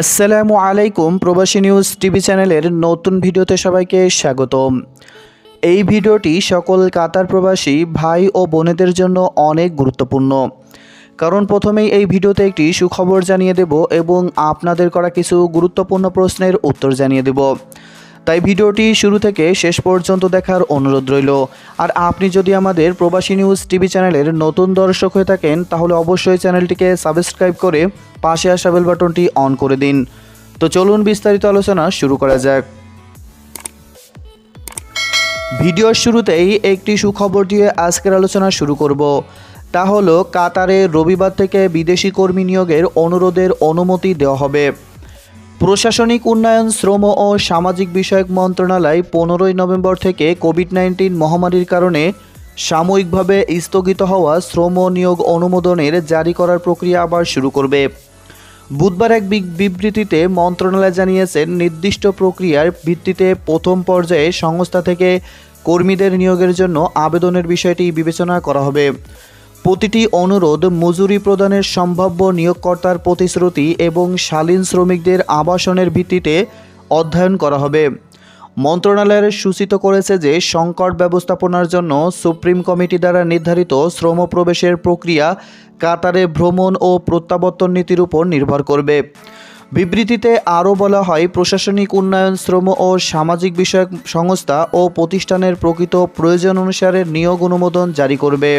আসসালামু আলাইকুম, প্রবাসী নিউজ টিভি চ্যানেলের নতুন ভিডিওতে সবাইকে স্বাগতম। এই ভিডিওটি সকল কাতার প্রবাসী, ভাই ও বোনেদের জন্য অনেক গুরুত্বপূর্ণ। কারণ প্রথমেই এই ভিডিওতে একটি সুখবর জানিয়ে দেব এবং আপনাদের করা কিছু গুরুত্বপূর্ণ প্রশ্নের উত্তর জানিয়ে দেব। তাই ভিডিওটি শুরু থেকে শেষ পর্যন্ত দেখার অনুরোধ রইল। আর আপনি যদি আমাদের প্রবাসী নিউজ টিভি চ্যানেলের নতুন দর্শক হয়ে থাকেন, তাহলে অবশ্যই চ্যানেলটিকে সাবস্ক্রাইব করে পাশে আসা বেল বাটনটি অন করে দিন। তো চলুন বিস্তারিত আলোচনা শুরু করা যাক। ভিডিওর শুরুতেই একটি সুখবর দিয়ে আজকের আলোচনা শুরু করব। তা হলো, কাতারে রবিবার থেকে বিদেশি কর্মী নিয়োগের অনুরোধের অনুমতি দেওয়া হবে। প্রশাসনিক উন্নয়ন, শ্রম ও সামাজিক বিষয়ক মন্ত্রণালয় পনেরোই নভেম্বর থেকে কোভিড নাইন্টিন মহামারীর কারণে সাময়িকভাবে স্থগিত হওয়া শ্রম নিয়োগ অনুমোদনের জারি করার প্রক্রিয়া আবার শুরু করবে। বুধবার এক বিবৃতিতে মন্ত্রণালয় জানিয়েছেন, নির্দিষ্ট প্রক্রিয়ার ভিত্তিতে প্রথম পর্যায়ে সংস্থা থেকে কর্মীদের নিয়োগের জন্য আবেদনের বিষয়টি বিবেচনা করা হবে। প্রতিটি অনুরোধ মজুরি প্রদানের সম্ভাব্য নিয়োগকর্তার প্রতিশ্রুতি এবং শালীন শ্রমিকদের আবাসনের ভিত্তিতে অধ্যয়ন করা হবে। মন্ত্রণালয়ের সূচিত করেছে যে, সংকট ব্যবস্থাপনার জন্য সুপ্রিম কমিটি দ্বারা নির্ধারিত শ্রম প্রবেশের প্রক্রিয়া কাতারে ভ্রমণ ও প্রত্যাবর্তন নীতির উপর নির্ভর করবে। বিবৃতিতে আরও বলা হয়, প্রশাসনিক উন্নয়ন, শ্রম ও সামাজিক বিষয়ক সংস্থা ও প্রতিষ্ঠানের প্রকৃত প্রয়োজন অনুসারে নিয়োগ অনুমোদন জারি করবে।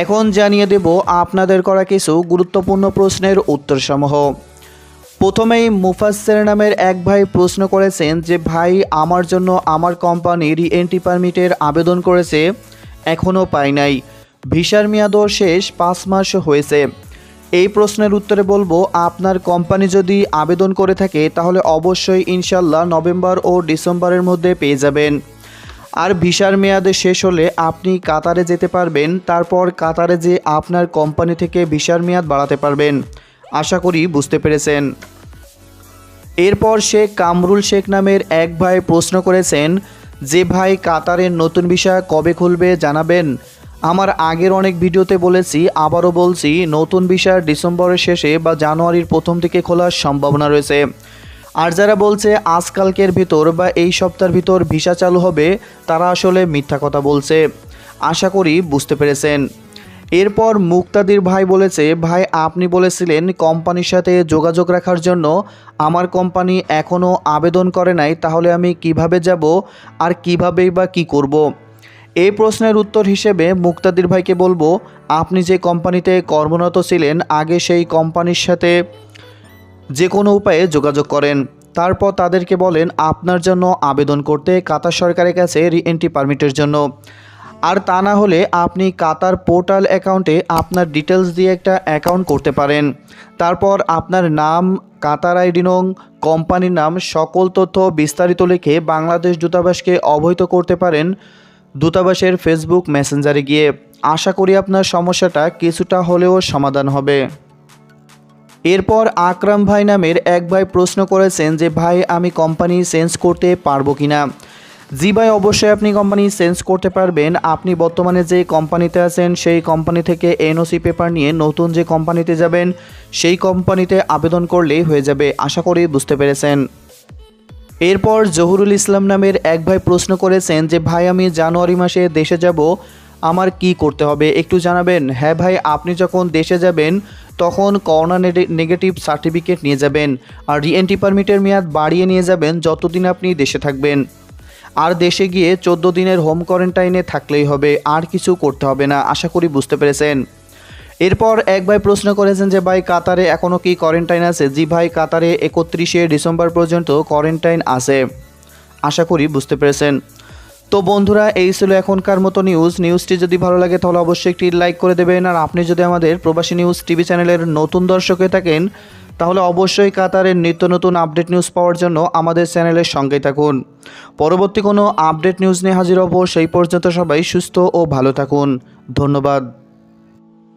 এখন জানিয়ে দেব আপনাদের করা কিছু গুরুত্বপূর্ণ প্রশ্নের উত্তরসমূহ। প্রথমেই মুফাসের নামের এক ভাই প্রশ্ন করেছেন যে, ভাই, আমার জন্য আমার কোম্পানি রি এন্ট্রি পারমিটের আবেদন করেছে, এখনও পাই নাই। ভিসার মেয়াদও শেষ, পাঁচ মাস হয়েছে। এই প্রশ্নের উত্তরে বলব, আপনার কোম্পানি যদি আবেদন করে থাকে, তাহলে অবশ্যই ইনশাল্লাহ নভেম্বর ও ডিসেম্বরের মধ্যে পেয়ে যাবেন। আর ভিসার মেয়াদে শেষ হলে আপনি কাতারে যেতে পারবেন। তারপর কাতারে যে আপনার কোম্পানি থেকে ভিসার মেয়াদ বাড়াতে পারবেন। আশা করি বুঝতে পেরেছেন। এরপর শেখ কামরুল শেখ নামের এক ভাই প্রশ্ন করেছেন, যে ভাই কাতারের নতুন ভিসা কবে খুলবে জানাবেন? আমার আগের অনেক ভিডিওতে বলেছি, আবারও বলছি, নতুন ভিসা ডিসেম্বরের শেষে বা জানুয়ারির প্রথম দিকে খোলার সম্ভাবনা রয়েছে। আর যারা বলছে আজকালকের ভিতর বা এই সপ্তাহের ভিতর ভিসা চালু হবে, তারা আসলে মিথ্যা কথা বলছে আশা করি বুঝতে পেরেছেন এরপর মুক্তাদির ভাই বলেছে, ভাই, আপনি বলেছিলেন কোম্পানির সাথে যোগাযোগ রাখার জন্য আমার কোম্পানি এখনও আবেদন করে নাই, তাহলে আমি কীভাবে যাব আর কিভাবেই বা কি করব। এই প্রশ্নের উত্তর হিসেবে মুক্তাদির ভাইকে বলব, আপনি যে কোম্পানিতে কর্মরত ছিলেন, আগে সেই কোম্পানির সাথে যে কোনো উপায়ে যোগাযোগ করেন। তারপর তাদেরকে বলেন, আপনার জন্য আবেদন করতে কাতার সরকারের কাছে রি এন্ট্রি পারমিটের জন্য। আর তা না হলে আপনি কাতার পোর্টাল অ্যাকাউন্টে আপনার ডিটেলস দিয়ে একটা অ্যাকাউন্ট করতে পারেন। তারপর আপনার নাম, কাতার আইডি নং, কোম্পানির নাম, সকল তথ্য বিস্তারিত লিখে বাংলাদেশ দূতাবাসকে অবহিত করতে পারেন দূতাবাসের ফেসবুক মেসেঞ্জারে গিয়ে। আশা করি আপনার সমস্যাটা কিছুটা হলেও সমাধান হবে। এরপর আকরাম ভাই নামের এক ভাই প্রশ্ন করেছেন যে, ভাই, আমি কোম্পানি চেঞ্জ করতে পারব কি না জি ভাই, অবশ্যই আপনি কোম্পানি চেঞ্জ করতে পারবেন। আপনি বর্তমানে যে কোম্পানিতে আছেন, সেই কোম্পানি থেকে এনওসি পেপার নিয়ে নতুন যে কোম্পানিতে যাবেন, সেই কোম্পানিতে আবেদন করলেই হয়ে যাবে। আশা করি বুঝতে পেরেছেন। এরপর জহুরুল ইসলাম নামের এক ভাই প্রশ্ন করেছেন যে, ভাই, আমি জানুয়ারি মাসে দেশে যাব। আমার কি করতে হবে? একটু জানাবেন। হ্যাঁ ভাই, আপনি যখন দেশে যাবেন, তখন করোনা নেগেটিভ সার্টিফিকেট নিয়ে যাবেন আর রিএন্ট্রি পারমিটের মেয়াদ বাড়িয়ে নিয়ে যাবেন যতদিন আপনি দেশে থাকবেন। আর দেশে গিয়ে চোদ্দ দিনের হোম কোয়ারেন্টাইনে থাকলেই হবে, আর কিছু করতে হবে না, আশা করি বুঝতে পেরেছেন। এরপর এক ভাই প্রশ্ন করেছেন যে, ভাই, কাতারে এখনও কি কোয়ারেন্টাইন আছে? জি ভাই, কাতারে একত্রিশে ডিসেম্বর পর্যন্ত কোয়ারেন্টাইন আছে। আশা করি বুঝতে পেরেছেন। তো বন্ধুরা, এই ছিল এখনকার মতো নিউজ নিউজটি যদি ভালো লাগে, তাহলে অবশ্যই একটি লাইক করে দেবেন। আর আপনি যদি আমাদের প্রবাসী নিউজ টিভি চ্যানেলের নতুন দর্শক হয়ে থাকেন, তাহলে অবশ্যই কাতারের নিত্য নতুন আপডেট নিউজ পাওয়ার জন্য আমাদের চ্যানেলের সঙ্গেই থাকুন। পরবর্তী কোনো আপডেট নিউজ নিয়ে হাজির হব, সেই পর্যন্ত সবাই সুস্থ ও ভালো থাকুন। ধন্যবাদ।